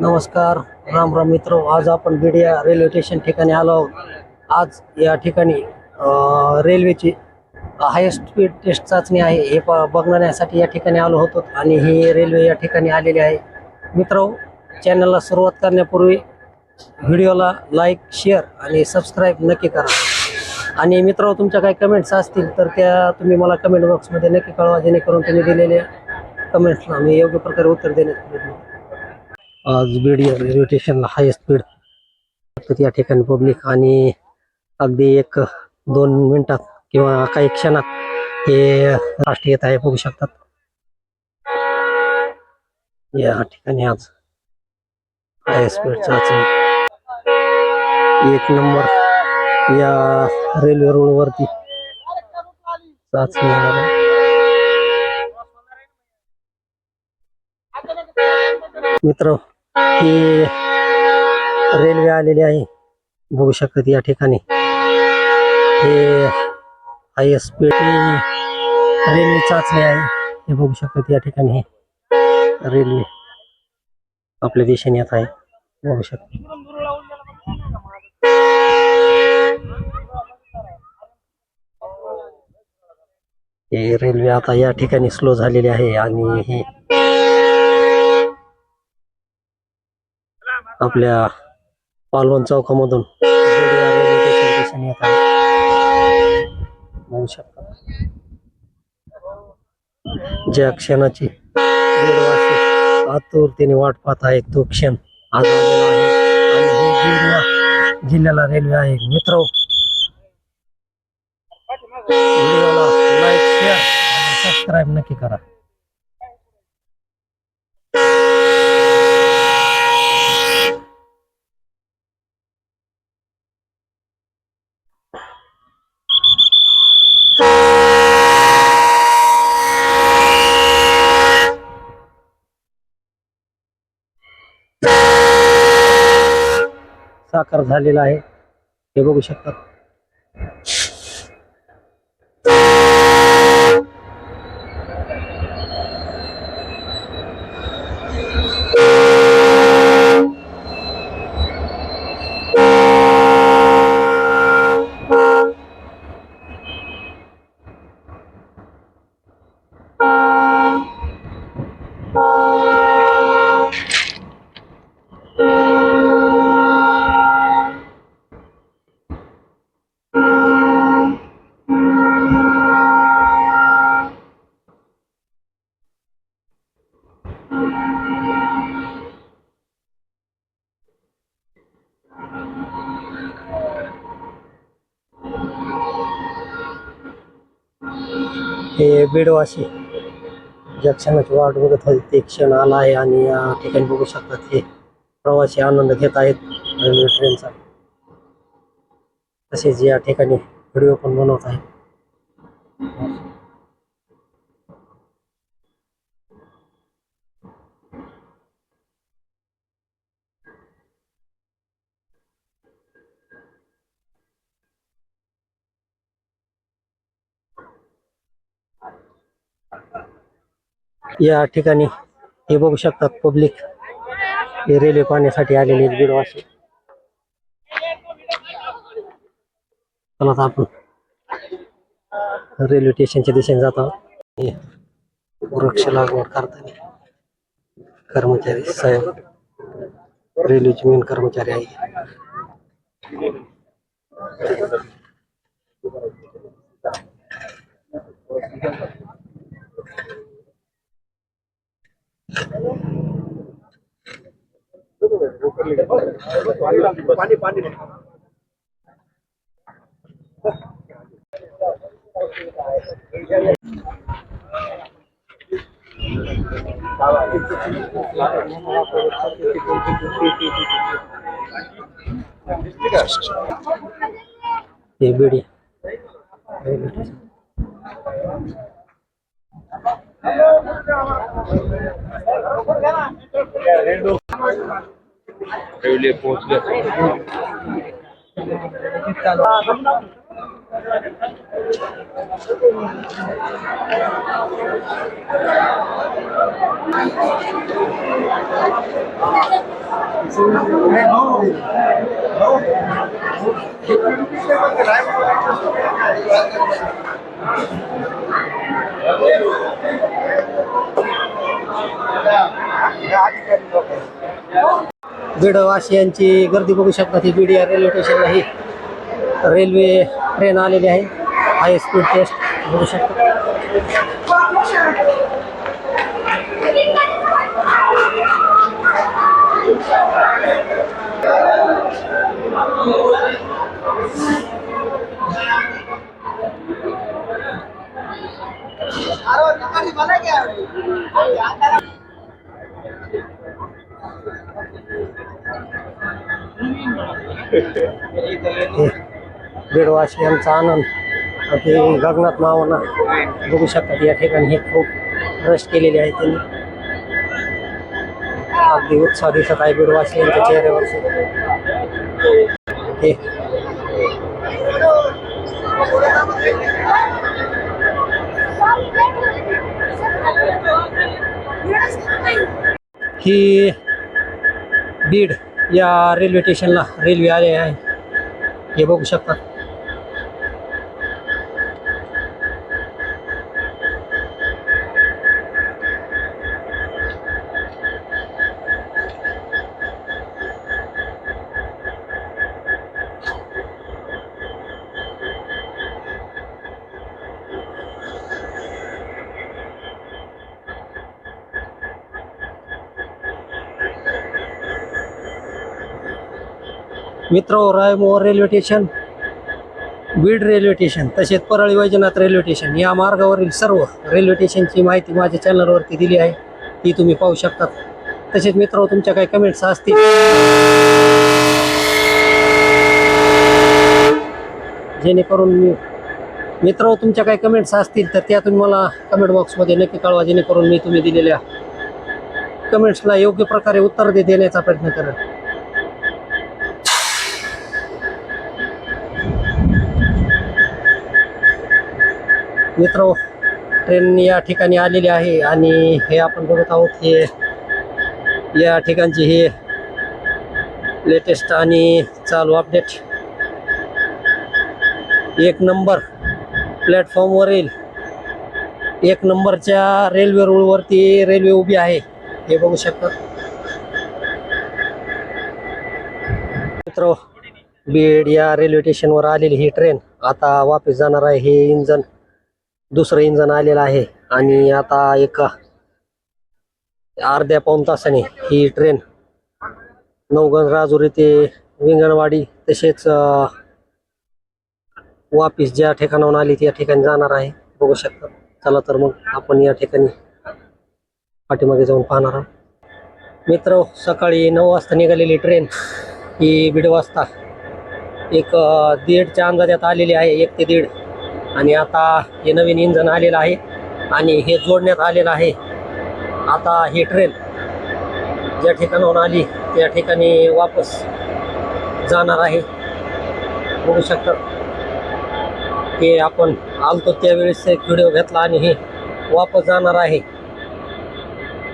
नमस्कार. राम राम मित्र. आज आपण बिडिया रेल्वे स्टेशन ठिकाणी आलो आहोत. आज या ठिकाणी रेल्वेची हायेस्ट स्पीड टेस्ट चाचणी आहे. हे प बघण्यासाठी या ठिकाणी आलो होतो आणि ही रेल्वे या ठिकाणी आलेली आहे. मित्र चॅनलला सुरुवात करण्यापूर्वी व्हिडिओला लाईक शेअर आणि सबस्क्राईब नक्की करा. आणि मित्र तुमच्या काही कमेंट्स असतील तर त्या तुम्ही मला कमेंट बॉक्समध्ये नक्की कळवा जेणेकरून त्यांनी दिलेल्या कमेंट्सला मी योग्य प्रकारे उत्तर देण्याचा प्रयत्न आज बीड या रेल्वे स्टेशनला हाय स्पीड तर या ठिकाणी पब्लिक आणि अगदी एक दोन मिनिटात किंवा काही क्षणात हे राष्ट्रीय येत आहे बघू शकतात या ठिकाणी आज हाय स्पीड चाचणी एक नंबर या रेल्वे रोडवरती चाचणी होणार आहे. मित्र ही रेल्वे आलेली आहे. बघू शकत या ठिकाणी. हे हाय स्पीड रेल्वे चाचणी आहे. हे बघू शकत या ठिकाणी हे रेल्वे आपल्या देशाने येत आहे. बघू शकता. हे रेल्वे आता या ठिकाणी स्लो झालेली आहे आणि ही आपल्या पालवण चौकामधून येत आहे. बघू शकता. ज्या क्षणाची आतुरतेने वाट पाहत आहे तो क्षण आज आलेला आणि जिल्ह्याला रेल्वे आहे. मित्र सबस्क्राईब नक्की करा. साकार झालेला आहे. हे बघू शकतात. हे बेडवाशी ज्या क्षणाची वाट बघत होते ते क्षण आला आहे आणि या ठिकाणी बघू शकतात हे प्रवासी आनंद घेत आहेत रेल्वे ट्रेनचा. तसेच या ठिकाणी व्हिडिओ पण बनवत आहेत. या ठिकाणी हे पब्लिक हे रेल्वे पाहण्यासाठी आलेले बीडवासी. चला आता आपण रेल्वे वृक्ष लागवड करताना कर्मचारी साहेब रेल्वेचे मेन कर्मचारी आहे हे बीडी रेल्वे स्टेशन रेल्वे पोहोचले. बीडवासियांची गर्दी बघू शकता ही बीड या रेल्वे स्टेशनला ही. रेल्वे ट्रेन आलेली आहे. हाय स्पीड टेस्ट बघू शकता. बीडवासियांचा आनंद. अगदी गगनात मावना बघू शकतात या ठिकाणी. हे खूप रश केलेले आहे त्यांनी. अगदी उत्साह दिसत आहे बीडवासियांच्या चेहऱ्यावरचे हे. ही बीड या रेल्वे स्टेशनला रेल्वे आले आहे. हे बघू शकता मित्र Raimohar railway station Beed railway station तसेच परळी वैजनाथ रेल्वे स्टेशन या मार्गावरील सर्व रेल्वे स्टेशनची माहिती माझ्या चॅनलवरती दिली आहे. ती तुम्ही पाहू शकतात. तसेच मित्र तुमच्या काही कमेंट्स असतील. जेणेकरून मी मित्र तुमच्या काही कमेंट्स असतील तर त्या तुम्ही मला कमेंट बॉक्समध्ये नक्की कळवा जेणेकरून मी तुम्ही दिलेल्या कमेंट्सला योग्य प्रकारे उत्तर दे देण्याचा प्रयत्न करेन. मित्र ट्रेन या ठिकाणी आलेली आहे आणि हे आपण बघत आहोत हे या ठिकाणची हे लेटेस्ट आणि चालू अपडेट एक नंबर प्लॅटफॉर्मवरील एक नंबरच्या रेल्वे रूळवरती रेल्वे उभी आहे. हे बघू शकतात मित्र बीड या रेल्वे स्टेशनवर आलेली ही ट्रेन आता वापस जाणार आहे हे इंजन दुसरं इंजन आलेलं आहे. आणि आता एक अर्ध्या पाऊन तासाने ही ट्रेन नवगण राजुरी ते विंगणवाडी तसेच वापिस ज्या ठिकाणाहून आली त्या ठिकाणी जाणार आहे. बघू शकता. चला तर मग आपण या ठिकाणी पाठीमागे जाऊन पाहणार आहोत. मित्र सकाळी नऊ वाजता निघालेली ट्रेन ही दीड वाजता एक दीडच्या अंदाजात आलेली आहे. एक ते दीड. आणि आता हे नवीन इंधन आलेलं आहे आणि हे जोडण्यात आलेलं आहे. आता ही ट्रेन ज्या ठिकाणाहून आली त्या ठिकाणी वापस जाणार आहे. बघू शकता. हे आपण आलतो त्यावेळेस एक व्हिडिओ घेतला आणि हे वापस जाणार आहे.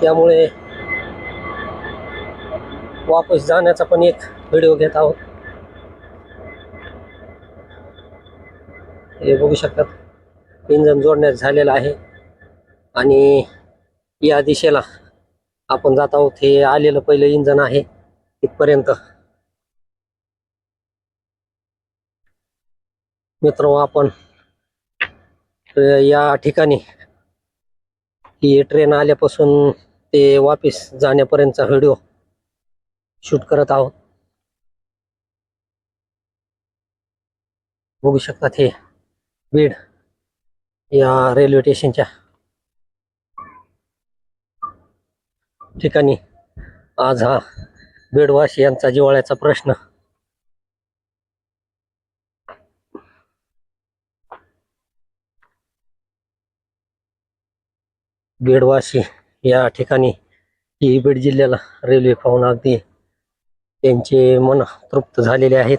त्यामुळे वापस जाण्याचा पण एक व्हिडिओ घेत आहोत. हे बघू शकतात. इंजन जोडण्यात झालेलं आहे. आणि या दिशेला आपण जात आहोत. हे आलेलं पहिलं इंजन आहे इथपर्यंत. मित्र आपण या ठिकाणी ही ट्रेन आल्यापासून ते वापिस जाण्यापर्यंतचा व्हिडिओ शूट करत आहोत. बघू शकतात हे. बीड या रेल्वे स्टेशनच्या ठिकाणी आज हा बीडवासी यांचा जिवाळ्याचा प्रश्न. बीडवासी या ठिकाणी ही बीड जिल्ह्याला रेल्वे पाहून अगदी त्यांचे मन तृप्त झालेले आहेत.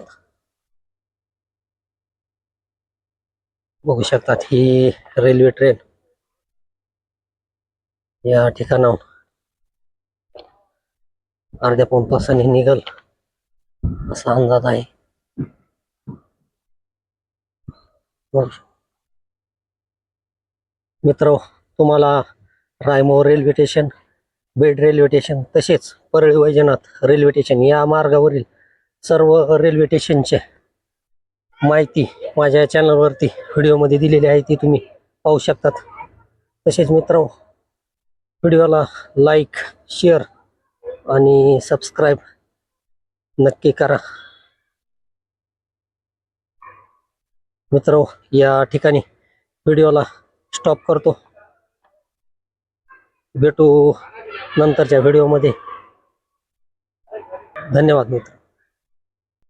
बघू शकतात ही रेल्वे ट्रेन या ठिकाणाहून. अर्ध्या पाऊण तासाने निघल असा अंदाज आहे. मित्र तुम्हाला Raimohar railway station Beed railway station तसेच परळी वैजनाथ रेल्वे स्टेशन या मार्गावरील सर्व रेल्वे स्टेशनचे माहिती माझ्या चॅनलवरती व्हिडिओमध्ये दिलेली आहे ती तुम्ही पाहू शकतात. तसेच मित्र व्हिडिओला लाईक शेअर आणि सबस्क्राईब नक्की करा. मित्र या ठिकाणी व्हिडिओला स्टॉप करतो. भेटू नंतरच्या व्हिडिओमध्ये धन्यवाद मित्र.